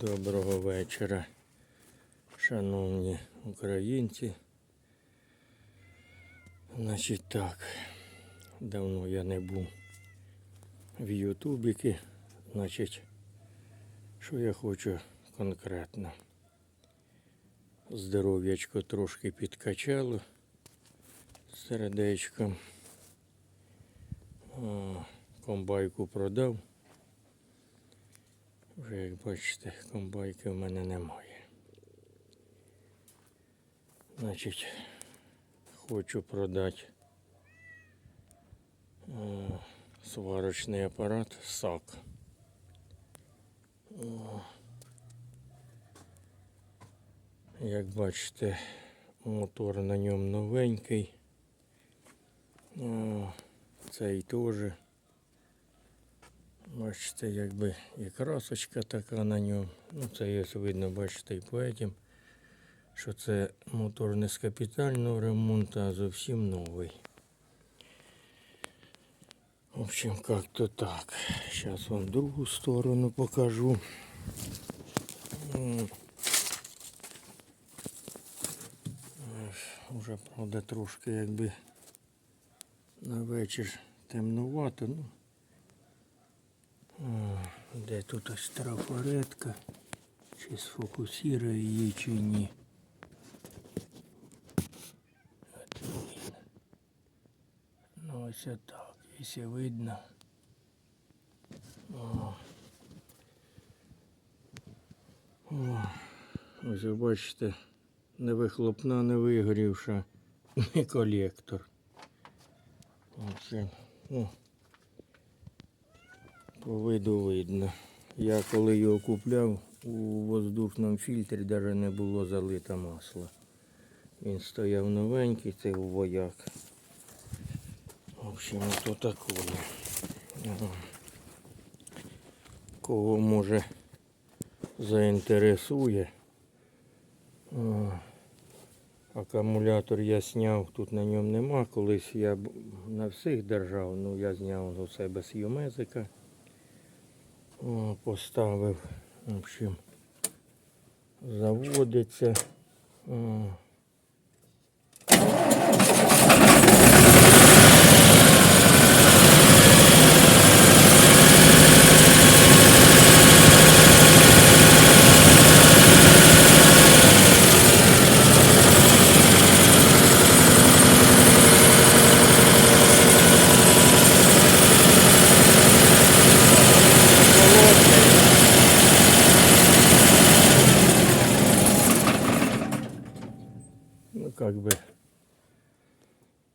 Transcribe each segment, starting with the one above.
Доброго вечора, шановні українці. Значить так, давно я не був в Ютубіки. Значить, що я хочу конкретно. Здоров'ячко трошки підкачало сердечком. Комбайку продав. Вже як бачите, комбайки в мене немає. Значить, хочу продати е, сварочний апарат САК. О, Як бачите, мотор на ньому новенький. О, Цей теж. Бачите, якби і красочка така на ньому. Ну, це є видно, бачите, і по этим, що це мотор не з капітального ремонту, а зовсім новий. В общем, как-то так. Сейчас вам другу сторону покажу. Уже, правда, трошки якби на вечір темнувато, ну. О, Де тут ось трафаретка? Чи сфокусує її, чи ні. Ну ось так, якщо видно. О. О. Ось ви бачите, не вихлопна, не вигорівша, не колектор. В общем, ну, по виду видно. Я коли його купляв, у воздушному фільтрі навіть не було залито масло. Він стояв новенький, це вояк. В общем, то такое. Кого може заінтересує. Акумулятор я зняв, тут на ньому нема. Колись я на всіх держав, ну я зняв у себе з Юмезика. Поставив. В общем, заводиться. О. Ну, как бы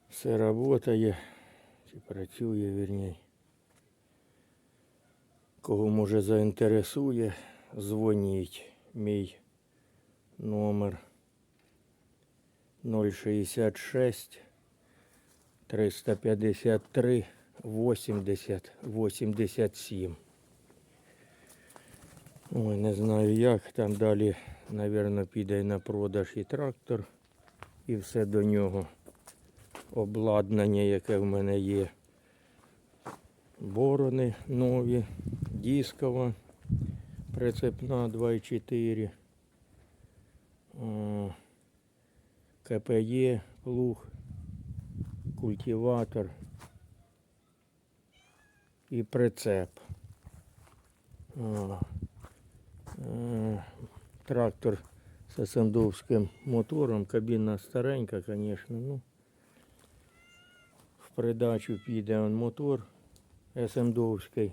все работає, чи працює, вірніше. Кого може заінтересує, дзвоніть. Мій номер 066 353 80 87. Ой, не знаю як. Там далі, мабуть, піде на продаж і трактор і все до нього. Обладнання, яке в мене є. Борони нові, дискова, прицепна 2,4. О, КПЄ, плуг, культиватор і прицеп. Е, Трактор з сандовським мотором. Кабіна старенька, звісно. Ну, в придачу піде он мотор СМДовський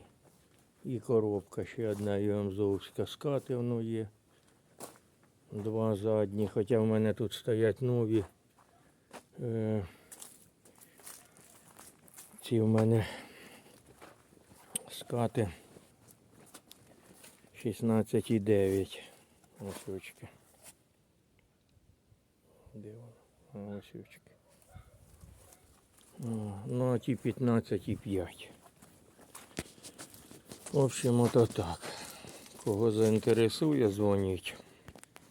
і коробка. Ще одна ЮМЗовська скати воно є. Два задні. Хоча в мене тут стоять нові. Ці в мене скати 16,9. Ось очки. Де воно? Ось очки. Ну, а ті 15,5. В общем, ото так. Кого заінтересує, дзвоніть.